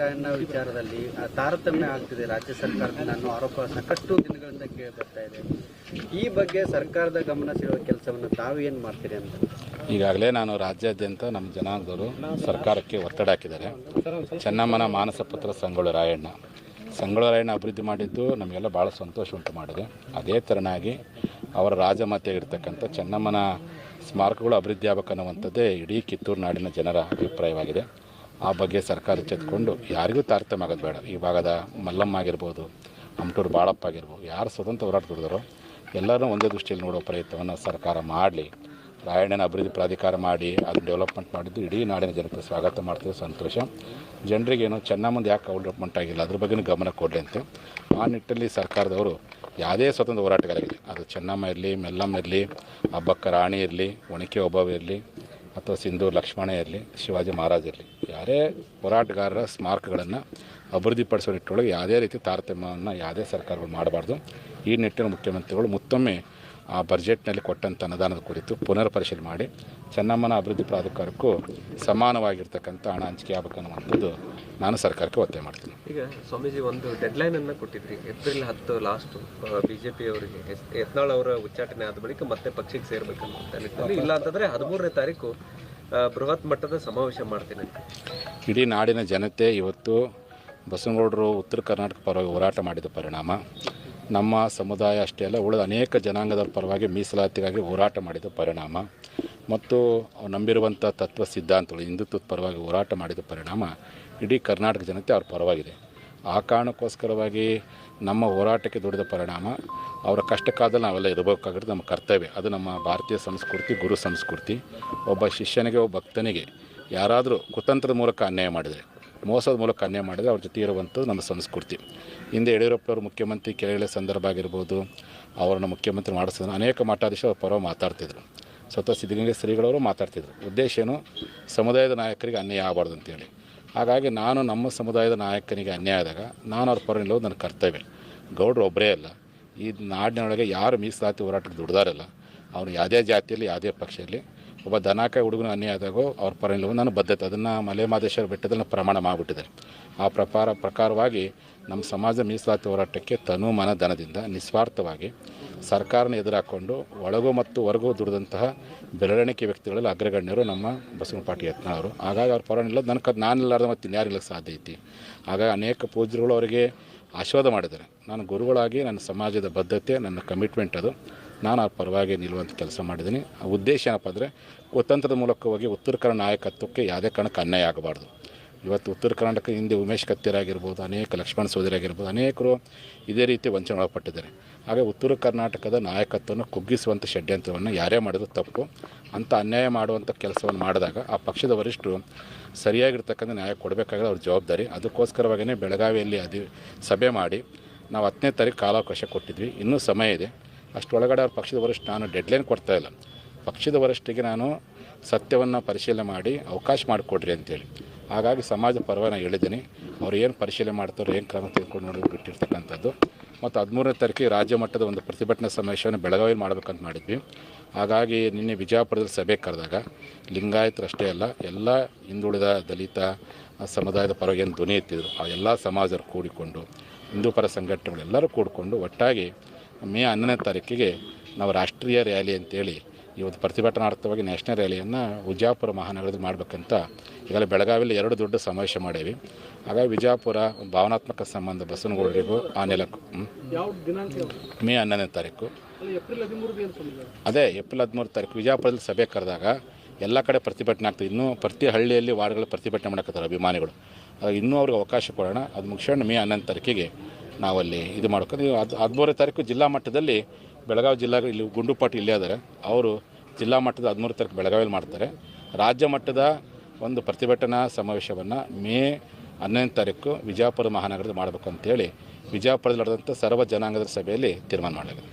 ರಾಯಣ್ಣ ವಿಚಾರದಲ್ಲಿ ತಾರತಮ್ಯ ಆಗ್ತಿದೆ. ರಾಜ್ಯ ಸರ್ಕಾರದಿಂದ ಅನ್ನೋ ಆರೋಪ ಸಾಕಷ್ಟು ದಿನಗಳಿಂದ ಕೇಳಿ ಬರ್ತಾ ಇದೆ. ಈ ಬಗ್ಗೆ ಸರ್ಕಾರದ ಗಮನ ಸೆಳೆಯುವ ಕೆಲಸವನ್ನು ತಾವು ಏನು ಮಾಡ್ತೀರಿ ಅಂತ? ಈಗಾಗಲೇ ನಾನು ರಾಜ್ಯಾದ್ಯಂತ ನಮ್ಮ ಜನಾಂಗದವರು ಸರ್ಕಾರಕ್ಕೆ ಒತ್ತಡ ಹಾಕಿದ್ದಾರೆ. ಚೆನ್ನಮ್ಮನ ಮಾನಸ ಪುತ್ರ ಸಂಗೊಳ್ಳಿ ರಾಯಣ್ಣ. ಸಂಗೊಳ್ಳಿ ರಾಯಣ್ಣ ಅಭಿವೃದ್ಧಿ ಮಾಡಿದ್ದು ನಮಗೆಲ್ಲ ಭಾಳ ಸಂತೋಷ ಉಂಟು ಮಾಡಿದೆ. ಅದೇ ತೆರನಾಗಿ ಅವರ ರಾಜಮಾತೆಯಾಗಿರ್ತಕ್ಕಂಥ ಚೆನ್ನಮ್ಮನ ಸ್ಮಾರಕಗಳು ಅಭಿವೃದ್ಧಿ ಆಗಬೇಕನ್ನುವಂಥದ್ದೇ ಇಡೀ ಕಿತ್ತೂರು ನಾಡಿನ ಜನರ ಅಭಿಪ್ರಾಯವಾಗಿದೆ. ಆ ಬಗ್ಗೆ ಸರ್ಕಾರ ಚೆತ್ಕೊಂಡು ಯಾರಿಗೂ ತಾರತಮ್ಯ ಆಗೋದು ಬೇಡ. ಈ ಭಾಗದ ಮಲ್ಲಮ್ಮ ಆಗಿರ್ಬೋದು, ಅಮಟೂರು ಬಾಳಪ್ಪ ಆಗಿರ್ಬೋದು, ಯಾರು ಸ್ವತಂತ್ರ ಹೋರಾಟ ದುಡಿದಾರೋ ಎಲ್ಲರೂ ಒಂದೇ ದೃಷ್ಟಿಯಲ್ಲಿ ನೋಡೋ ಪ್ರಯತ್ನವನ್ನು ಸರ್ಕಾರ ಮಾಡಲಿ. ರಾಯಣ್ಣನ ಅಭಿವೃದ್ಧಿ ಪ್ರಾಧಿಕಾರ ಮಾಡಿ ಅದನ್ನು ಡೆವಲಪ್ಮೆಂಟ್ ಮಾಡಿದ್ದು ಇಡೀ ನಾಡಿನ ಜನತೆ ಸ್ವಾಗತ ಮಾಡ್ತೀವಿ ಸಂತೋಷ. ಜನರಿಗೇನು ಚೆನ್ನಮ್ಮಂದು ಯಾಕೆ ಡೆವಲಪ್ಮೆಂಟ್ ಆಗಿಲ್ಲ, ಅದ್ರ ಬಗ್ಗೆನೂ ಗಮನ ಕೊಡಲಿ ಅಂತ. ಆ ನಿಟ್ಟಿನಲ್ಲಿ ಸರ್ಕಾರದವರು ಯಾವುದೇ ಸ್ವತಂತ್ರ ಹೋರಾಟಗಾರರಿಗೆ ಅದು ಚೆನ್ನಮ್ಮ ಇರಲಿ, ಮೆಲ್ಲಮ್ಮ ಇರಲಿ ಹಬ್ಬಕ್ಕ ರಾಣಿ ಇರಲಿ ಒಣಕೆ ಒಬ್ಬವ ಇರಲಿ ಅಥವಾ ಸಿಂಧು ಲಕ್ಷ್ಮಣ ಇರಲಿ ಶಿವಾಜಿ ಮಹಾರಾಜ್ ಇರಲಿ ಯಾರೇ ಹೋರಾಟಗಾರರ ಸ್ಮಾರಕಗಳನ್ನು ಅಭಿವೃದ್ಧಿಪಡಿಸೋ ನಿಟ್ಟೊಳಗೆ ಯಾವುದೇ ರೀತಿ ತಾರತಮ್ಯವನ್ನು ಯಾವುದೇ ಸರ್ಕಾರಗಳು ಮಾಡಬಾರ್ದು. ಈ ನಿಟ್ಟಿನ ಮುಖ್ಯಮಂತ್ರಿಗಳು ಮತ್ತೊಮ್ಮೆ ಆ ಬಜೆಟ್ನಲ್ಲಿ ಕೊಟ್ಟಂಥ ಅನುದಾನದ ಕುರಿತು ಪುನರ್ ಪರಿಶೀಲನೆ ಮಾಡಿ ಚೆನ್ನಮ್ಮನ ಅಭಿವೃದ್ಧಿ ಪ್ರಾಧಿಕಾರಕ್ಕೂ ಸಮಾನವಾಗಿರ್ತಕ್ಕಂಥ ಹಣ ಹಂಚಿಕೆ ಆಗಬೇಕನ್ನುವಂಥದ್ದು ನಾನು ಸರ್ಕಾರಕ್ಕೆ ಒತ್ತಾಯ ಮಾಡ್ತೀನಿ. ಈಗ ಸ್ವಾಮೀಜಿ ಒಂದು ಡೆಡ್ಲೈನ್ ಅನ್ನು ಕೊಟ್ಟಿದ್ರಿ ಏಪ್ರಿಲ್ ಹತ್ತು ಲಾಸ್ಟ್ ಬಿಜೆಪಿ ಅವರಿಗೆ. ಯತ್ನಾಳ್ ಅವರ ಉಚ್ಚಾಟನೆ ಆದ ಬಳಿಕ ಮತ್ತೆ ಪಕ್ಷಕ್ಕೆ ಸೇರಬೇಕು ಅಂತ ಇಲ್ಲ ಅಂತಂದ್ರೆ ಹದಿಮೂರನೇ ತಾರೀಕು ಬೃಹತ್ ಮಟ್ಟದ ಸಮಾವೇಶ ಮಾಡ್ತೀನಿ ಅಂತ. ಇಡೀ ನಾಡಿನ ಜನತೆ ಇವತ್ತು ಬಸವನಗೌಡರು ಉತ್ತರ ಕರ್ನಾಟಕ ಪರವಾಗಿ ಹೋರಾಟ ಮಾಡಿದ ಪರಿಣಾಮ. ನಮ್ಮ ಸಮುದಾಯ ಅಷ್ಟೇ ಅಲ್ಲ, ಉಳಿದ ಅನೇಕ ಜನಾಂಗದ ಪರವಾಗಿ ಮೀಸಲಾತಿಗಾಗಿ ಹೋರಾಟ ಮಾಡಿದ ಪರಿಣಾಮ. ಮತ್ತು ನಂಬಿರುವಂಥ ತತ್ವ ಸಿದ್ಧಾಂತಗಳು, ಹಿಂದುತ್ವದ ಪರವಾಗಿ ಹೋರಾಟ ಮಾಡಿದ ಪರಿಣಾಮ ಇಡೀ ಕರ್ನಾಟಕ ಜನತೆ ಅವ್ರ ಪರವಾಗಿದೆ. ಆ ಕಾರಣಕ್ಕೋಸ್ಕರವಾಗಿ ನಮ್ಮ ಹೋರಾಟಕ್ಕೆ ದುಡಿದ ಪರಿಣಾಮ ಅವರ ಕಷ್ಟ ಕಾಲದಲ್ಲಿ ನಾವೆಲ್ಲ ಇರಬೇಕಾಗಿರೋದು ನಮ್ಮ ಕರ್ತವ್ಯ. ಅದು ನಮ್ಮ ಭಾರತೀಯ ಸಂಸ್ಕೃತಿ, ಗುರು ಸಂಸ್ಕೃತಿ. ಒಬ್ಬ ಶಿಷ್ಯನಿಗೆ, ಒಬ್ಬ ಭಕ್ತನಿಗೆ ಯಾರಾದರೂ ಕುತಂತ್ರದ ಮೂಲಕ ಅನ್ಯಾಯ ಮಾಡಿದರೆ ಮೋಸದ ಮೂಲಕ ಅನ್ಯಾಯ ಮಾಡಿದರೆ ಅವ್ರ ಜೊತೆ ಇರುವಂಥದ್ದು ನಮ್ಮ ಸಂಸ್ಕೃತಿ. ಹಿಂದೆ ಯಡಿಯೂರಪ್ಪನವರು ಮುಖ್ಯಮಂತ್ರಿ ಕೆಳಗಿಳಿದ ಸಂದರ್ಭ ಆಗಿರ್ಬೋದು, ಅವರನ್ನು ಮುಖ್ಯಮಂತ್ರಿ ಮಾಡಿಸಿದ್ರು. ಅನೇಕ ಮಠಾಧೀಶರು ಅವ್ರ ಪರವಾಗಿ ಮಾತಾಡ್ತಿದ್ರು. ಸ್ವತಃ ಸಿದ್ಧಗಂಗೆ ಶ್ರೀಗಳವರು ಮಾತಾಡ್ತಿದ್ರು. ಉದ್ದೇಶ ಏನು? ಸಮುದಾಯದ ನಾಯಕರಿಗೆ ಅನ್ಯಾಯ ಆಗಬಾರ್ದು ಅಂತೇಳಿ. ಹಾಗಾಗಿ ನಾನು ನಮ್ಮ ಸಮುದಾಯದ ನಾಯಕನಿಗೆ ಅನ್ಯಾಯ ಆದಾಗ ನಾನು ಅವ್ರ ಪರ ನಿಲ್ಲೋದು ನನ್ನ ಕರ್ತವ್ಯ. ಗೌಡ್ರು ಒಬ್ಬರೇ ಅಲ್ಲ. ಈ ನಾಡಿನೊಳಗೆ ಯಾರು ಮೀಸಲಾತಿ ಹೋರಾಟಕ್ಕೆ ದುಡ್ದಾರಲ್ಲ ಅವನು ಯಾವುದೇ ಜಾತಿಯಲ್ಲಿ, ಯಾವುದೇ ಪಕ್ಷದಲ್ಲಿ ಒಬ್ಬ ದನಾಕ ಹುಡುಗನ ಅನ್ಯಾಯ ಆದಾಗೋ ಅವ್ರ ಪರ ನಿಲ್ಲುವ ನನ್ನ ಬದ್ಧತೆ. ಅದನ್ನು ಮಲೆ ಮಾದೇಶ್ವರ ಬೆಟ್ಟದಲ್ಲಿ ಪ್ರಮಾಣ ಮಾಡಿಬಿಟ್ಟಿದ್ದಾರೆ. ಆ ಪ್ರಕಾರ, ಪ್ರಕಾರವಾಗಿ ನಮ್ಮ ಸಮಾಜ ಮೀಸಲಾತಿ ಹೋರಾಟಕ್ಕೆ ತನು ಮನ ಧನದಿಂದ ನಿಸ್ವಾರ್ಥವಾಗಿ ಸರ್ಕಾರನ ಎದುರಾಕೊಂಡು ಒಳಗೂ ಮತ್ತು ಹೊರಗೂ ದುಡಿದಂತಹ ಬೆರಳೆಣಿಕೆ ವ್ಯಕ್ತಿಗಳಲ್ಲಿ ಅಗ್ರಗಣ್ಯರು ನಮ್ಮ ಬಸವನ ಪಾಟಿ ಯತ್ನ ಅವರು. ಹಾಗಾಗಿ ಅವ್ರ ಪರ ನಿಲ್ಲೋದು ನನಗೆ ನಾನಿಲ್ಲಾರ್ದ ಮತ್ತು ಇನ್ಯಾರಿಲ್ಲ ಸಾಧ್ಯ ಐತಿ? ಹಾಗಾಗಿ ಅನೇಕ ಪೂಜ್ಯರುಗಳು ಅವರಿಗೆ ಆಶೀರ್ವಾದ ಮಾಡಿದ್ದಾರೆ. ನಾನು ಗುರುಗಳಾಗಿ, ನನ್ನ ಸಮಾಜದ ಬದ್ಧತೆ, ನನ್ನ ಕಮಿಟ್ಮೆಂಟ್ ಅದು. ನಾನು ಆ ಪರವಾಗಿ ನಿಲ್ಲುವಂಥ ಕೆಲಸ ಮಾಡಿದ್ದೀನಿ. ಆ ಉದ್ದೇಶ ಏನಪ್ಪ ಅಂದರೆ ಕುತಂತ್ರದ ಮೂಲಕವಾಗಿ ಉತ್ತರ ಕನ್ನಡ ನಾಯಕತ್ವಕ್ಕೆ ಯಾವುದೇ ಕಾರಣಕ್ಕೆ ಅನ್ಯಾಯ ಆಗಬಾರ್ದು. ಇವತ್ತು ಉತ್ತರ ಕರ್ನಾಟಕ ಹಿಂದೆ ಉಮೇಶ್ ಕತ್ತಿರಾಗಿರ್ಬೋದು ಅನೇಕ ಲಕ್ಷ್ಮಣ ಸೌಧರಿ ಆಗಿರ್ಬೋದು ಅನೇಕರು ಇದೇ ರೀತಿ ವಂಚನೆ ಒಳಪಟ್ಟಿದ್ದಾರೆ. ಹಾಗೆ ಉತ್ತರ ಕರ್ನಾಟಕದ ನಾಯಕತ್ವವನ್ನು ಕುಗ್ಗಿಸುವಂಥ ಷಡ್ಯಂತ್ರವನ್ನು ಯಾರೇ ಮಾಡಿದ್ರು ತಪ್ಪು. ಅಂಥ ಅನ್ಯಾಯ ಮಾಡುವಂಥ ಕೆಲಸವನ್ನು ಮಾಡಿದಾಗ ಆ ಪಕ್ಷದ ವರಿಷ್ಠರು ಸರಿಯಾಗಿರ್ತಕ್ಕಂಥ ನ್ಯಾಯ ಕೊಡಬೇಕಾದ್ರೆ ಅವ್ರ ಜವಾಬ್ದಾರಿ. ಅದಕ್ಕೋಸ್ಕರವಾಗಿಯೇ ಬೆಳಗಾವಿಯಲ್ಲಿ ಅದಿ, ಸಭೆ ಮಾಡಿ ನಾವು ಹತ್ತನೇ ತಾರೀಕು ಕಾಲಾವಕಾಶ ಕೊಟ್ಟಿದ್ವಿ. ಇನ್ನೂ ಸಮಯ ಇದೆ. ಅಷ್ಟರೊಳಗಡೆ ಅವ್ರ ಪಕ್ಷದ ವರಿಷ್ಠ ನಾನು ಡೆಡ್ಲೈನ್ ಕೊಡ್ತಾ ಇಲ್ಲ. ಪಕ್ಷದ ವರಿಷ್ಠಿಗೆ ನಾನು ಸತ್ಯವನ್ನು ಪರಿಶೀಲನೆ ಮಾಡಿ ಅವಕಾಶ ಮಾಡಿಕೊಡ್ರಿ ಅಂತೇಳಿ. ಹಾಗಾಗಿ ಸಮಾಜ ಪರವಾಗಿ ಹೇಳಿದ್ದೀನಿ. ಅವ್ರು ಏನು ಪರಿಶೀಲನೆ ಮಾಡ್ತಾರೋ, ಏನು ಕ್ರಮ ತೆಗೆದುಕೊಂಡು ನೋಡಿ ಬಿಟ್ಟಿರ್ತಕ್ಕಂಥದ್ದು ಮತ್ತು ಹದಿಮೂರನೇ ತಾರೀಕಿಗೆ ರಾಜ್ಯ ಮಟ್ಟದ ಒಂದು ಪ್ರತಿಭಟನಾ ಸಮಾವೇಶವನ್ನು ಬೆಳಗಾವಿಯಲ್ಲಿ ಮಾಡಬೇಕಂತ ಮಾಡಿದ್ವಿ. ಹಾಗಾಗಿ ನಿನ್ನೆ ವಿಜಯಪುರದಲ್ಲಿ ಸಭೆ ಕರೆದಾಗ ಲಿಂಗಾಯತರಷ್ಟೇ ಅಲ್ಲ, ಎಲ್ಲ ಹಿಂದುಳಿದ ದಲಿತ ಸಮುದಾಯದ ಪರವಾಗಿ ಏನು ಧ್ವನಿ ಎತ್ತಿದ್ರು, ಆ ಎಲ್ಲ ಸಮಾಜರು ಕೂಡಿಕೊಂಡು, ಹಿಂದೂ ಪರ ಸಂಘಟನೆಗಳೆಲ್ಲರೂ ಕೂಡಿಕೊಂಡು ಒಟ್ಟಾಗಿ ಮೇ ಹನ್ನೊಂದನೇ ತಾರೀಕಿಗೆ ನಾವು ರಾಷ್ಟ್ರೀಯ ರ್ಯಾಲಿ ಅಂತೇಳಿ ಇವತ್ತು ಪ್ರತಿಭಟನಾರ್ಥವಾಗಿ ನ್ಯಾಷನಲ್ ರ್ಯಾಲಿಯನ್ನು ವಿಜಯಪುರ ಮಹಾನಗರದಲ್ಲಿ ಮಾಡಬೇಕಂತ ಈಗಲೇ ಬೆಳಗಾವಿಯಲ್ಲಿ ಎರಡು ದೊಡ್ಡ ಸಮಾವೇಶ ಮಾಡೇವಿ ಹಾಗಾಗಿ ವಿಜಯಪುರ ಭಾವನಾತ್ಮಕ ಸಂಬಂಧ ಬಸವನಗೌಡರಿಗೂ ಆ ನೆಲಕ್ಕೂ. ಮೇ ಹನ್ನೊಂದನೇ ತಾರೀಕು. ಅದೇ ಏಪ್ರಿಲ್ ಹದಿಮೂರು ತಾರೀಕು ವಿಜಯಪುರದಲ್ಲಿ ಸಭೆ ಕರೆದಾಗ ಎಲ್ಲ ಕಡೆ ಪ್ರತಿಭಟನೆ ಆಗ್ತದೆ. ಇನ್ನೂ ಪ್ರತಿ ಹಳ್ಳಿಯಲ್ಲಿ ವಾರ್ಡ್ಗಳು ಪ್ರತಿಭಟನೆ ಮಾಡಕತ್ತಾರೆ ಅಭಿಮಾನಿಗಳು. ಹಾಗಾಗಿ ಇನ್ನೂ ಅವ್ರಿಗೆ ಅವಕಾಶ ಕೊಡೋಣ. ಅದು ಮುಗಿಸ್ಕೊಂಡು ಮೇ ಹನ್ನೊಂದು ತಾರೀಕಿಗೆ ನಾವಲ್ಲಿ ಇದು ಮಾಡ್ಕೊಂಡು ಅದು ಹದಿಮೂರನೇ ತಾರೀಕು ಜಿಲ್ಲಾ ಮಟ್ಟದಲ್ಲಿ ಬೆಳಗಾವಿ ಜಿಲ್ಲಾ ಇಲ್ಲಿ ಗುಂಡುಪಾಟಿ ಇಲ್ಲೇ ಇದ್ದಾರೆ ಅವರು ಜಿಲ್ಲಾ ಮಟ್ಟದ ಹದಿಮೂರು ತಾರೀಕು ಬೆಳಗಾವಿಯಲ್ಲಿ ಮಾಡ್ತಾರೆ. ರಾಜ್ಯ ಮಟ್ಟದ ಒಂದು ಪ್ರತಿಭಟನಾ ಸಮಾವೇಶವನ್ನು ಮೇ ಹನ್ನೊಂದನೇ ತಾರೀಕು ವಿಜಯಪುರ ಮಹಾನಗರದಲ್ಲಿ ಮಾಡಬೇಕು ಅಂತೇಳಿ ವಿಜಯಪುರದಲ್ಲಿ ನಡೆದಂಥ ಸರ್ವ ಜನಾಂಗದ ಸಭೆಯಲ್ಲಿ ತೀರ್ಮಾನ ಮಾಡಲಾಗಿದೆ.